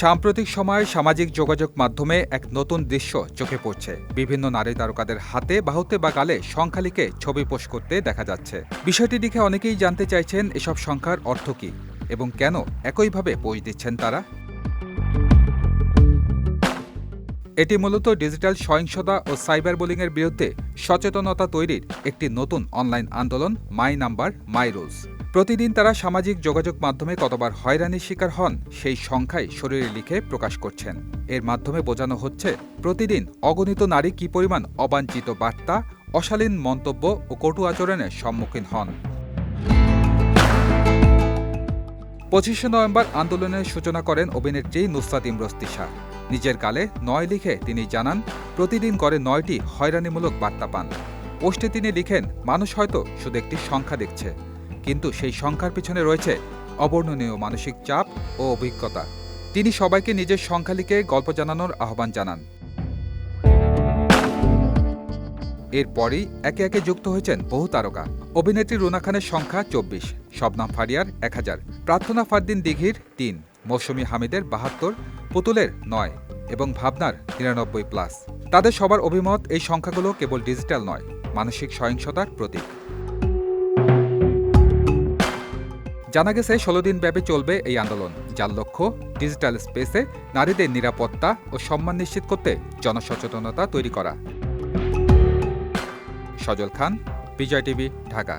সাম্প্রতিক সময়ে সামাজিক যোগাযোগ মাধ্যমে এক নতুন দৃশ্য চোখে পড়ছে। বিভিন্ন নারী তারকাদের হাতে, বাহুতে বা গালে সংখ্যা লিখে ছবি পোস্ট করতে দেখা যাচ্ছে। বিষয়টি দেখে অনেকেই জানতে চাইছেন এসব সংখ্যার অর্থ কী এবং কেন একইভাবে পোস্ট দিচ্ছেন তারা? এটি মূলত ডিজিটাল সহিংসতা ও সাইবার বুলিংয়ের বিরুদ্ধে সচেতনতা তৈরির একটি নতুন অনলাইন আন্দোলন, মাই নাম্বার, মাই রুলস। প্রতিদিন তারা সামাজিক যোগাযোগ মাধ্যমে কতবার হয়রানির শিকার হন, সেই সংখ্যায় শরীরে লিখে প্রকাশ করছেন। এর মাধ্যমে বোঝানো হচ্ছে, প্রতিদিন অগণিত নারী কি পরিমাণ অবাঞ্ছিত বার্তা, অশালীন মন্তব্য ও কটু আচরণের সম্মুখীন হন। পঁচিশে নভেম্বর আন্দোলনের সূচনা করেন অভিনেত্রী নুসরাত ইমরোজ তিশা। নিজের গালে নয় লিখে তিনি জানান, প্রতিদিন করে নয়টি হয়রানিমূলক বার্তা পান। পোস্টে তিনি লিখেন, মানুষ হয়তো শুধু একটি সংখ্যা দেখছে। কিন্তু সেই সংখ্যার পিছনে রয়েছে অবর্ণনীয় মানসিক চাপ ও অভিজ্ঞতা। তিনি সবাইকে নিজের সংখ্যা লিখে গল্প জানানোর আহ্বান জানান। এরপরই একে একে যুক্ত হয়েছেন বহু তারকা। অভিনেত্রী রুনা খানের সংখ্যা চব্বিশ, শবনাম ফারিয়ার এক হাজার, প্রার্থনা ফারদিন দিঘির তিন, মৌসুমী হামিদের বাহাত্তর, পুতুলের নয় এবং ভাবনার নিরানব্বই প্লাস তাদের সবার অভিমত, এই সংখ্যাগুলো কেবল ডিজিটাল নয়, মানসিক সহিংসতার প্রতীক। জানা গেছে, ষোলো দিন ব্যাপী চলবে এই আন্দোলন, যার লক্ষ্য ডিজিটাল স্পেসে নারীদের নিরাপত্তা ও সম্মান নিশ্চিত করতে জনসচেতনতা তৈরি করা। সজল খান, বিজয় টিভি, ঢাকা।